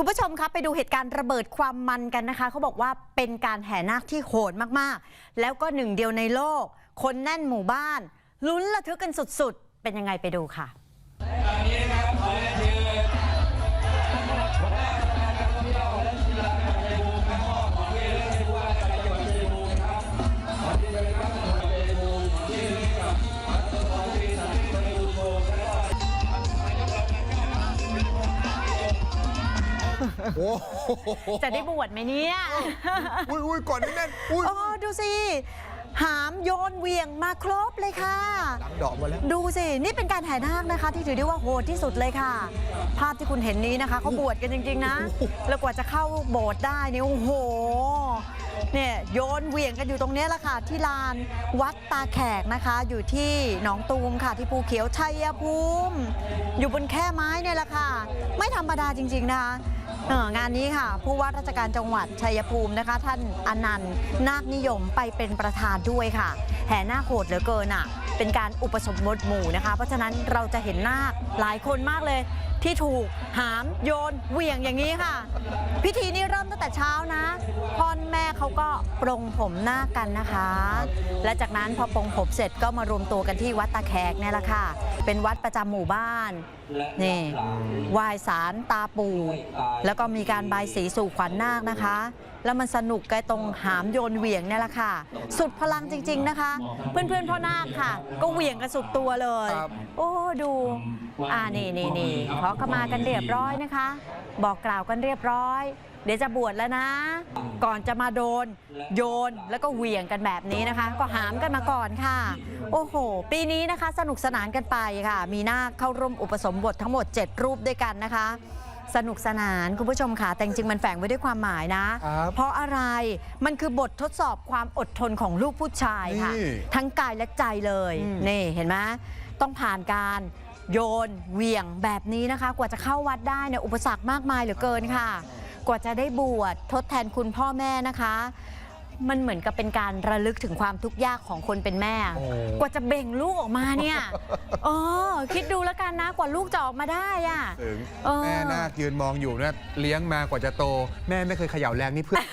คุณผู้ชมครับไปดูเหตุการณ์ระเบิดความมันกันนะคะ เขาบอกว่าเป็นการแห่นาคที่โหดมากๆ แล้วก็หนึ่งเดียวในโลก คนแน่นหมู่บ้าน ลุ้นระทึกกันสุดๆ เป็นยังไงไปดูค่ะ โอ้โหจะได้บวชไหมเนี่ยอุ้ยอุ้ยก่อนนี่แน่นอุ้ยโอ้ดูสิ หามโยนเหวียงมาครบเลยค่ะ หลังดอกมาแล้ว ดูสิ นี่เป็นการแห่นาคนะคะ ที่ถือได้ว่าโหดที่สุดเลยค่ะ ภาพที่คุณเห็นนี้นะคะเขาบวชกันจริง ๆ นะ แล้วกว่าจะเข้าโบสถ์ได้เนี่ยโอ้โหเนี่ยโยนเหวี่ยงกันอยู่ตรงเนี้ยแหละค่ะ ที่ลานวัดตาแขกนะคะ อยู่ที่หนองตูมค่ะ ที่ภูเขียวชัยภูมิ อยู่บนแค่ไม้เนี่ยแหละค่ะ ไม่ธรรมดาจริง ๆ นะคะ เอองานนี้ค่ะ ผู้ว่าราชการจังหวัดชัยภูมินะคะ ท่านอนันต์นาคนิยมไปเป็นประธานด้วยค่ะ แห่นาคโหดเหลือเกินอะ เป็นการอุปสมบทหมู่นะคะ เพราะฉะนั้นเราจะเห็นนาคหลายคนมากเลย ที่ถูกหามโยนเหวี่ยงอย่างนี้ค่ะ พิธีนี้เริ่มตั้งแต่เช้านะพ่อแม่เขาก็ปรงผมนาคกันนะคะ และจากนั้นพอปรงผมเสร็จก็มารวมตัวกันที่วัดตาแขกเนี่ยแหละค่ะ เป็นวัดประจำหมู่บ้านนี่ไหว้สารตาปู่ แล้วก็มีการบายสีสู่ขวัญนาคนะคะ แล้วมันสนุกกันตรงหามโยนเหวี่ยงเนี่ยแหละค่ะ สุดพลังจริง ๆนะคะ เพื่อนๆพ่อนาคค่ะ ก็เหวี่ยงกันสุดตัวเลยครับโอ้ดู อ่านี่นี่นี่ขอขมากันเรียบร้อยนะคะ บอกกล่าวกันเรียบร้อย เดี๋ยวจะบวชแล้วนะ ก่อนจะมาโดน โยนแล้วก็เหวี่ยงกันแบบนี้นะคะ ก็หามกันมาก่อนค่ะ โอ้โห ปีนี้นะคะ สนุกสนานกันไปค่ะ มีนาคเข้าร่วมอุปสมบททั้งหมด 7 รูปด้วยกันนะคะสนุกสนานคุณผู้ชมค่ะ แต่จริงๆมันแฝงไว้ด้วยความหมายนะครับเพราะอะไรมันคือบททดสอบความอดทนของลูกผู้ชายค่ะนี่ทั้งกายและใจเลยอืมนี่เห็นไหมต้องผ่านการ โยนเหวี่ยงแบบนี้นะคะ กว่าจะเข้าวัดได้เนี่ยอุปสรรคมากมายเหลือเกินค่ะ กว่าจะได้บวชทดแทนคุณพ่อแม่นะคะ มันเหมือนกับเป็นการระลึกถึงความทุกข์ยากของคนเป็นแม่ โอ้ กว่าจะเบ่งลูกออกมาเนี่ยเออคิดดูแล้วกันนะกว่าลูกจะออกมาได้อะถึงเออ แม่นาคยืนมองอยู่นะเลี้ยงมากว่าจะโต แม่ไม่เคยเขย่าแรงนี่เพื่อน